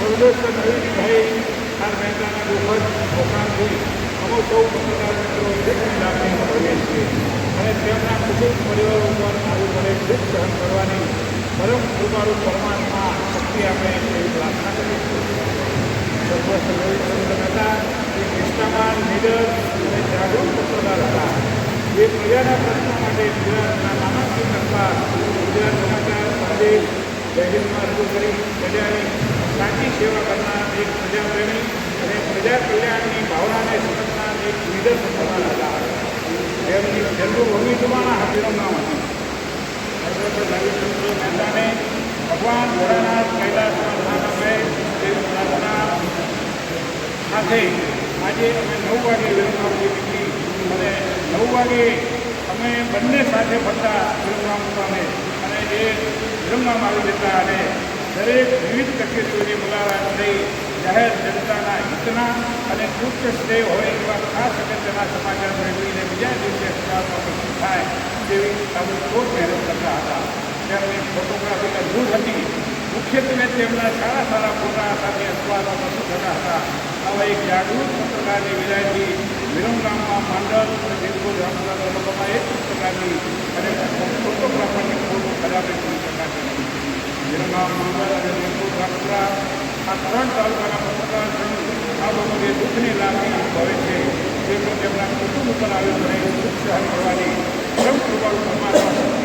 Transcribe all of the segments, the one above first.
નિર્દોષ નવીનભાઈ આર મહેતાના અને તેમના કુટુંબ પરિવારો ઉપર કૃપાળુ પરમાત્મા શક્તિ આપણે એવી પ્રાર્થના કરીએ છીએ હતા એ નિષ્ઠાવાન નિડર હતા જે પ્રજાના પ્રશ્નો માટે ગુજરાતના નામાંકિત અખબાર ગુજરાત સમાચાર સંદેશ રજૂ કરી પ્રજાની સાચી સેવા કરનાર એક પ્રજાપ્રેમી અને પ્રજા કલ્યાણની ભાવનાને સમજનાર એક લીડર પત્રકાર હતા. તેમની જન્મભૂમિ તમારા હાથીનું નામ હતું. રવિચંદ્ર મહેતાને ભગવાન ભોળાનાથ કૈલાસમાં સ્થાન આપે તેવી પ્રાર્થના સાથે આજે અમે નવ વાગે વિરમગામ નીકળી અને નવ વાગે અમે બંને સાથે ફરતા વિરમગામ અને એ વિરમગામ આવી જતા અને દરેક વિવિધ કચેરીઓની મુલાકાત લઈ જાહેર જનતાના હિતના અને ઉચ્ચ શ્રેય હોય એવા ખાસ અગત્યના સમાચાર મેળવીને બીજા દિવસે પ્રસિદ્ધ થાય તેવી તાબડતોડ મહેનત કરતા હતા. તેમની ફોટોગ્રાફી અદભુત હતી. મુખ્યત્વે તેમના સારા સારા ફોટા સાથે અખબારમાં પ્રસિદ્ધ થતા હતા. આવા એક જાગૃત પત્રકારની વિદાયથી વિરમગામમાં માંડલ અને બિલકુલ રામનગર લોકોમાં એક પત્રકારની અને ફોટોગ્રાફરની ફોટો ખરાબ કરી શકાતી નથી આ ત્રણ તાલુકાના પત્રકાર આ બાબતે દુઃખની લાગણી અનુભવે છે તેમને તેમના દુઃખ સહન કરવાની પરમ કૃપાળુ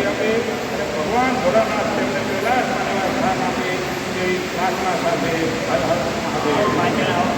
આપે અને ભગવાન ભોળાનાથ તેમને કૈલાસમાં નિવાસ સ્થાન આપે તેવી પ્રાર્થના સાથે હર હર મહાદેવ